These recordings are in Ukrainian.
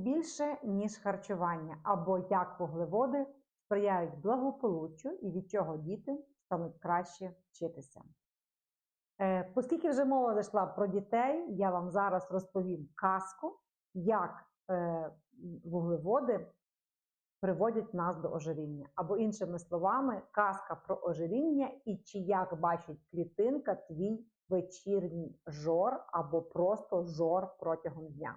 більше, ніж харчування, або як вуглеводи сприяють благополуччю і від чого діти стануть краще вчитися. Е, Оскільки вже мова зайшла про дітей, я вам зараз розповім казку, як е, вуглеводи приводять нас до ожиріння. Або, іншими словами, казка про ожиріння і чи як бачить клітинка твій вечірній жор або просто жор протягом дня.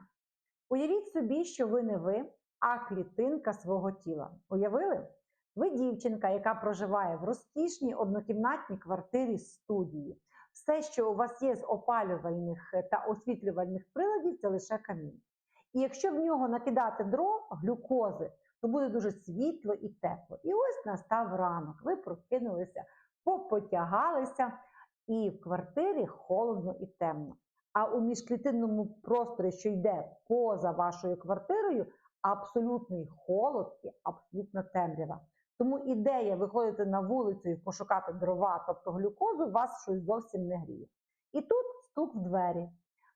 Уявіть собі, що ви не ви, а клітинка свого тіла. Уявили? Ви дівчинка, яка проживає в розкішній однокімнатній квартирі студії. Все, що у вас є з опалювальних та освітлювальних приладів, це лише камін. І якщо в нього накидати дров, глюкози, то буде дуже світло і тепло. І ось настав ранок. Ви прокинулися, попотягалися, і в квартирі холодно і темно. А у міжклітинному просторі, що йде поза вашою квартирою, абсолютний холод і абсолютна темрява. Тому ідея виходити на вулицю і пошукати дрова, тобто глюкозу, вас щось зовсім не гріє. І тут стук в двері.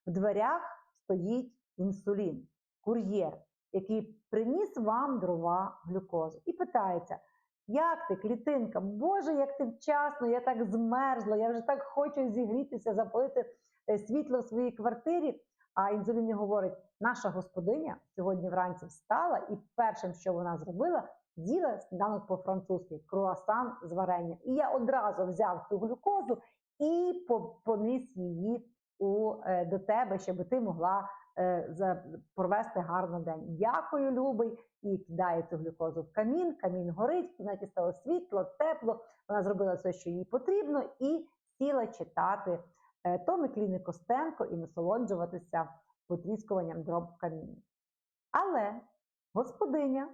В дверях стоїть інсулін, кур'єр, який приніс вам дрова глюкозу. І питається: як ти, клітинка? Боже, як ти вчасно, я так змерзла, я вже так хочу зігрітися, запалити світло в своїй квартирі. А інсулін говорить: наша господиня сьогодні вранці встала, і першим, що вона зробила, з'їла сніданок по-французьки, круасан з варенням. І я одразу взяв цю глюкозу і поніс її у, е, до тебе, щоб ти могла е, провести гарно день. Дякую, любий. І кидає цю глюкозу в камін. Камін горить, в кімнаті стало світло, тепло. Вона зробила все, що їй потрібно, і сіла читати е, Томи Кліни Костенко і насолоджуватися потріскуванням дроб в каміні. Але господиня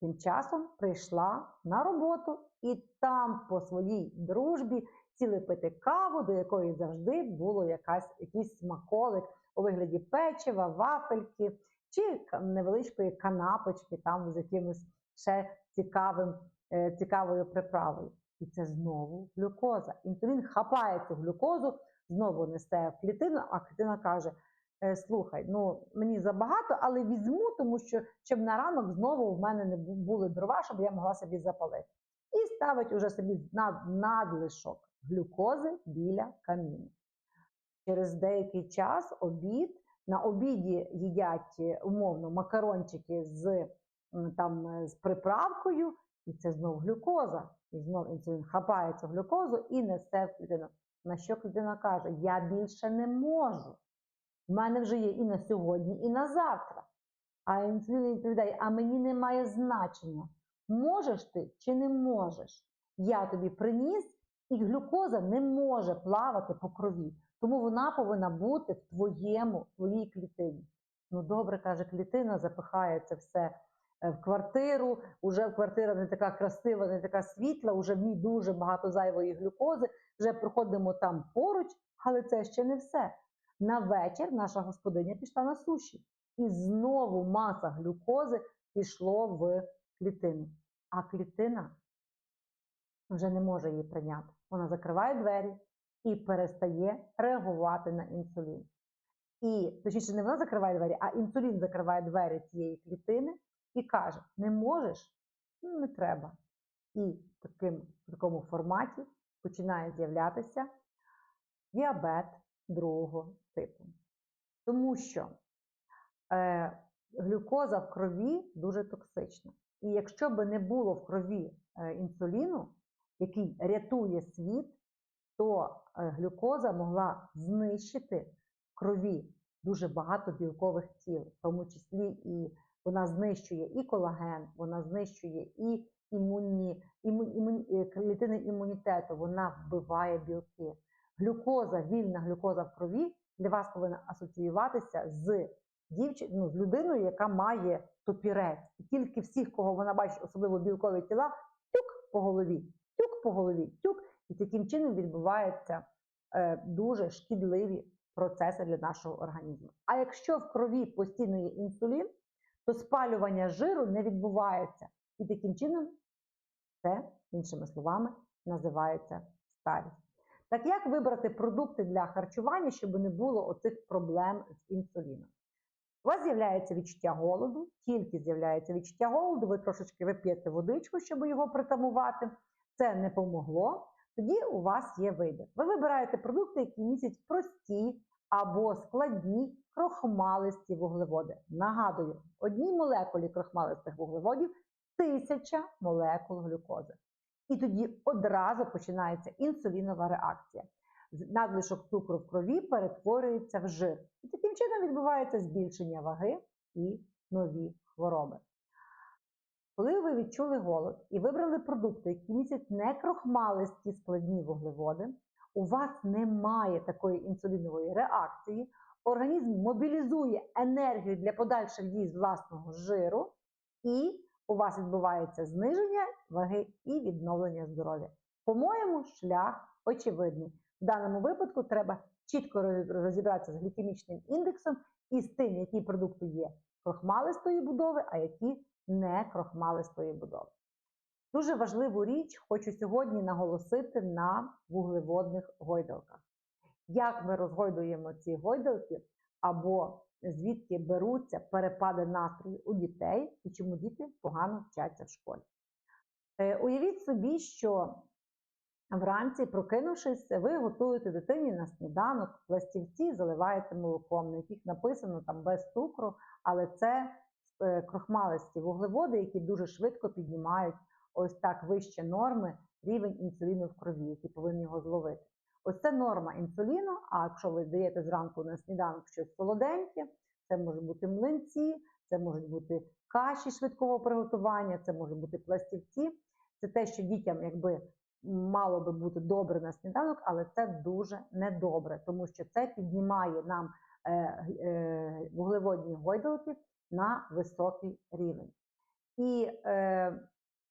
тим часом прийшла на роботу і там по своїй дружбі сіли пити каву, до якої завжди було якась, якийсь смаколик у вигляді печива, вафельки чи невеличкої канапочки там з якимось ще цікавим, е, цікавою приправою. І це знову глюкоза. Інсулін хапає цю глюкозу, знову несе в клітину, а клітина каже: «Е, слухай, ну мені забагато, але візьму, тому що щоб на ранок знову в мене не були дрова, щоб я могла собі запалити. І ставить уже собі надлишок глюкози біля каміну. Через деякий час обід. На обіді їдять е, умовно макарончики з там, е, з приправкою, і це знову глюкоза. І знову інсулін хапає цю глюкозу і несе в клітину. На що клітина каже: Я більше не можу. В мене вже є і на сьогодні, і на завтра. А інсулін відповідає: а мені немає значення, можеш ти чи не можеш. Я тобі приніс, і глюкоза не може плавати по крові. Тому вона повинна бути в твоєму, твоїй клітині. Ну, добре, каже, клітина запихає це все в квартиру. Уже квартира не така красива, не така світла, вже в ній дуже багато зайвої глюкози. Вже проходимо там поруч, але це ще не все. На вечір наша господиня пішла на суші. І знову маса глюкози пішло в клітину. А клітина вже не може її прийняти. Вона закриває двері і перестає реагувати на інсулін. І, точніше, не вона закриває двері, а інсулін закриває двері цієї клітини і каже: не можеш, ну не треба. І в, таким, такому форматі починає з'являтися діабет другого типу. Тому що е, глюкоза в крові дуже токсична. І якщо би не було в крові е, інсуліну, який рятує світ, то е, глюкоза могла знищити в крові дуже багато білкових тіл, в тому числі і вона знищує і колаген, вона знищує і імунні, імун, імун, е, клітини імунітету, вона вбиває білки. Глюкоза, вільна глюкоза в крові для вас повинна асоціюватися з дівчин, ну, з людиною, яка має топірець. І тільки всіх, кого вона бачить, особливо білкові тіла, тюк по голові, тюк по голові, тюк. І таким чином відбуваються е, дуже шкідливі процеси для нашого організму. А якщо в крові постійно є інсулін, то спалювання жиру не відбувається. І таким чином це, іншими словами, називається старість. Так як вибрати продукти для харчування, щоб не було оцих проблем з інсуліном? У вас з'являється відчуття голоду, тільки з'являється відчуття голоду, ви трошечки вип'єте водичку, щоб його притамувати. Це не помогло. Тоді у вас є вибір. Ви вибираєте продукти, які містять прості або складні крохмалисті вуглеводи. Нагадую, одній молекулі крохмалистих вуглеводів тисяча молекул глюкози. І тоді одразу починається інсулінова реакція. Надлишок цукру в крові перетворюється в жир. І таким чином відбувається збільшення ваги і нові хвороби. Коли ви відчули голод і вибрали продукти, які містять некрохмалисті складні вуглеводи, у вас немає такої інсулінової реакції, організм мобілізує енергію для подальших дій з власного жиру, і у вас відбувається зниження ваги і відновлення здоров'я. По-моєму, шлях очевидний. В даному випадку треба чітко розібратися з глікемічним індексом і з тим, які продукти є крохмалистої будови, а які не крохмалистої будови. Дуже важливу річ хочу сьогодні наголосити на вуглеводних гойдалках. Як ми розгойдуємо ці гойдалки, або звідки беруться перепади настрою у дітей і чому діти погано вчаться в школі. Е, Уявіть собі, що вранці, прокинувшись, ви готуєте дитині на сніданок пластівці, заливаєте молоком, на яких написано там без цукру, але це е, крохмалисті вуглеводи, які дуже швидко піднімають ось так вище норми рівень інсуліну в крові, який повинен його зловити. Ось це норма інсуліну. А якщо ви даєте зранку на сніданок щось солоденьке, це можуть бути млинці, це можуть бути каші швидкого приготування, це можуть бути пластівці. Це те, що дітям якби мало би бути добре на сніданок, але це дуже недобре, тому що це піднімає нам е, е, вуглеводні гойдалки на високий рівень. І е,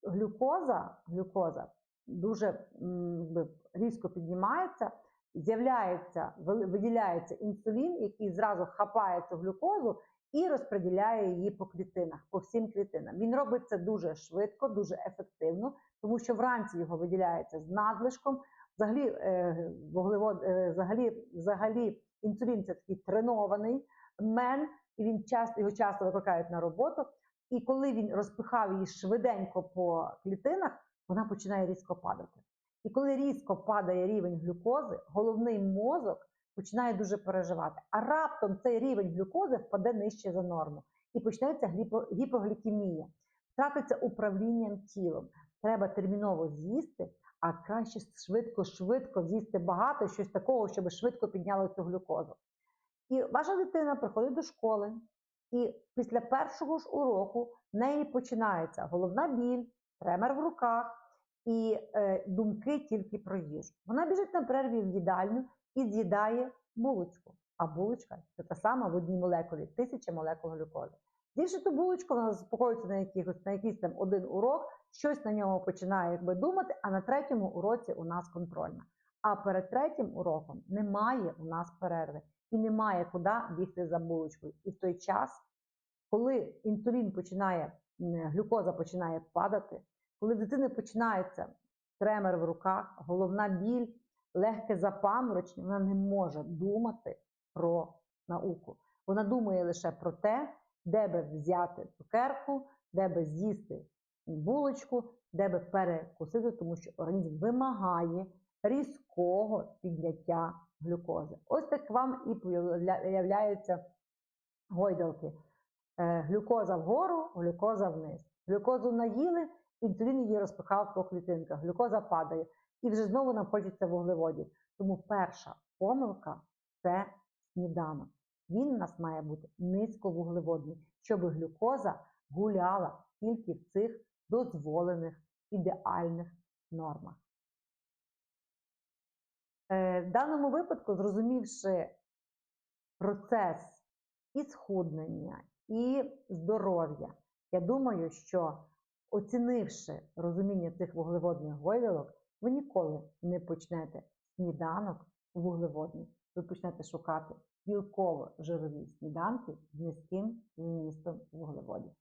глюкоза, глюкоза дуже якби, різко піднімається, з'являється, виділяється інсулін, який зразу хапає цю глюкозу і розподіляє її по клітинах, по всім клітинам. Він робить це дуже швидко, дуже ефективно, тому що вранці його виділяється з надлишком. Взагалі, е, вуглевод, е, взагалі, взагалі інсулін це такий тренований мен, і він часто його часто викликають на роботу. І коли він розпихав її швиденько по клітинах, вона починає різко падати. І коли різко падає рівень глюкози, головний мозок починає дуже переживати. А раптом цей рівень глюкози впаде нижче за норму. І почнеться гіпоглікемія. Втратиться управлінням тілом. Треба терміново з'їсти, а краще швидко-швидко з'їсти багато, щось такого, щоб швидко підняло цю глюкозу. І ваша дитина приходить до школи, і після першого ж уроку в неї починається головна біль, тремор в руках і е, думки тільки про їжу. Вона біжить на перерві в їдальню і з'їдає булочку. А булочка це та сама в одній молекулі, тисяча молекул глюкози. З'ївши ту булочку, вона заспокоїться на якихось на якийсь там один урок, щось на ньому починає якби думати, а на третьому уроці у нас контрольна. А перед третім уроком немає у нас перерви і немає куди бігти за булочкою. І в той час, коли інсулін починає, глюкоза починає падати, коли в дитини починається тремор в руках, головна біль, легке запаморочення, вона не може думати про науку. Вона думає лише про те, де би взяти цукерку, де би з'їсти булочку, де би перекусити, тому що організм вимагає різкого підняття глюкози. Ось так вам і появляються гойдалки. Е, Глюкоза вгору, глюкоза вниз. Глюкозу наїли, інсулін її розпихав по клітинках, глюкоза падає. І вже знову нам хочеться вуглеводів. Тому перша помилка це сніданок. Він у нас має бути низьковуглеводний, щоб глюкоза гуляла тільки в цих дозволених ідеальних нормах. Е, В даному випадку, зрозумівши процес і схуднення, і здоров'я, я думаю, що оцінивши розуміння цих вуглеводних гойдалок, ви ніколи не почнете сніданок вуглеводний. Ви почнете шукати білково-жирові сніданки з низьким вмістом вуглеводів.